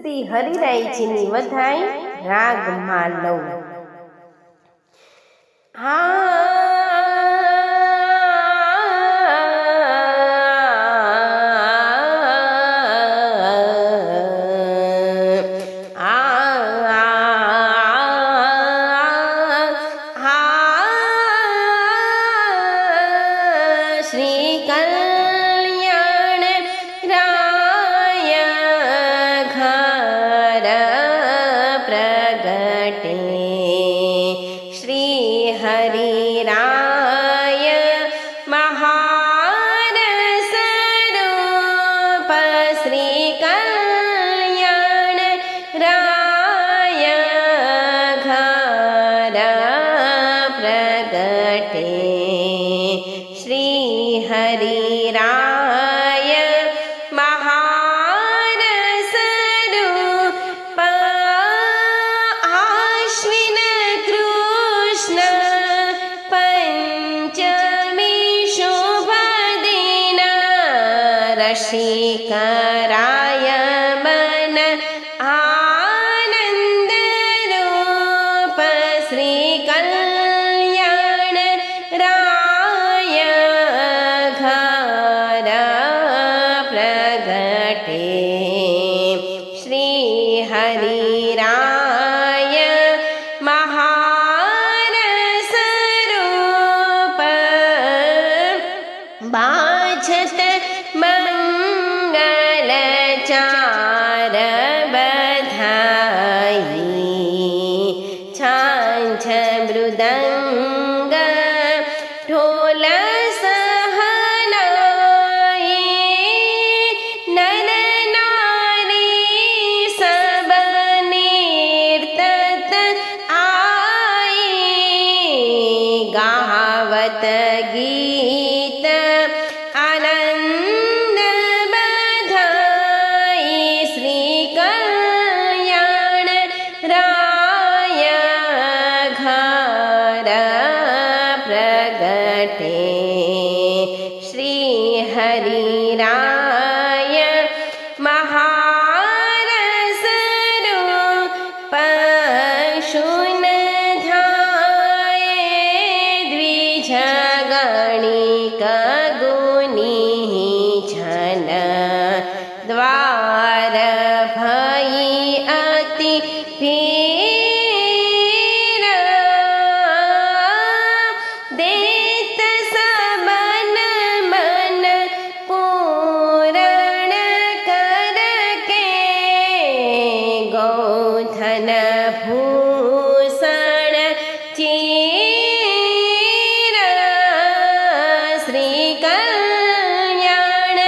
શ્રી હરિરાયજીની વધાઈ રાગ લઉં શ્રી अटले श्री हरि राय महारी कयण प्रगटे। श्रीकराय मन आनन्दरूप श्रीकल्याण राय रायघ ચાર श्रीहरि श्रीहरिराय महारसरो पशुनधाय द्वि ભૂષણ ચીર શ્રી કલ્યાણ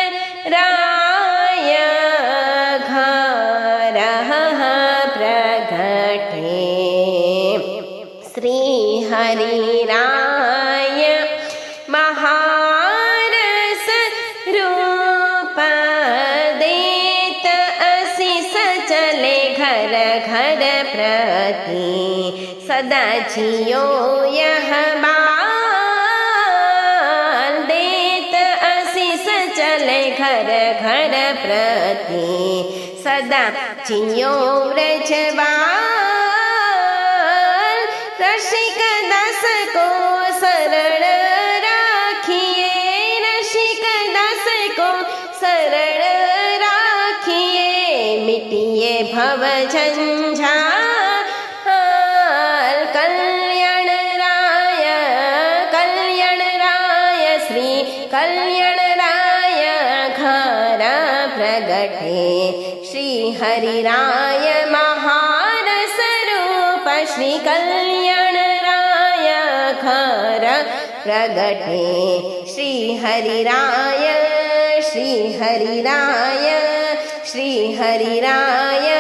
રાય ઘર પ્રગટે. શ્રી હરિરાય મહારસ ઘર પ્રતિ સદા જિયો યહ બાલ દેત અશિષ ચલે ઘર ઘર પ્રતિ સદા જિયો વ્રજવાલ રસિક દાસ કો સરળ રાખીએ રસિક દાસ કો સરળ મિટીએ ભવ ઝંઝાલ કલ્યાણ રાય કલ્યાણ રાય શ્રી કલ્યાણ રાય ઘર પ્રગટે શ્રી હરિરાય મહાન સ્વરૂપ શ્રી કલ્યાણ રાય ઘર પ્રગટે શ્રી હરિરાય શ્રી હરિરાય શ્રી હરિરાય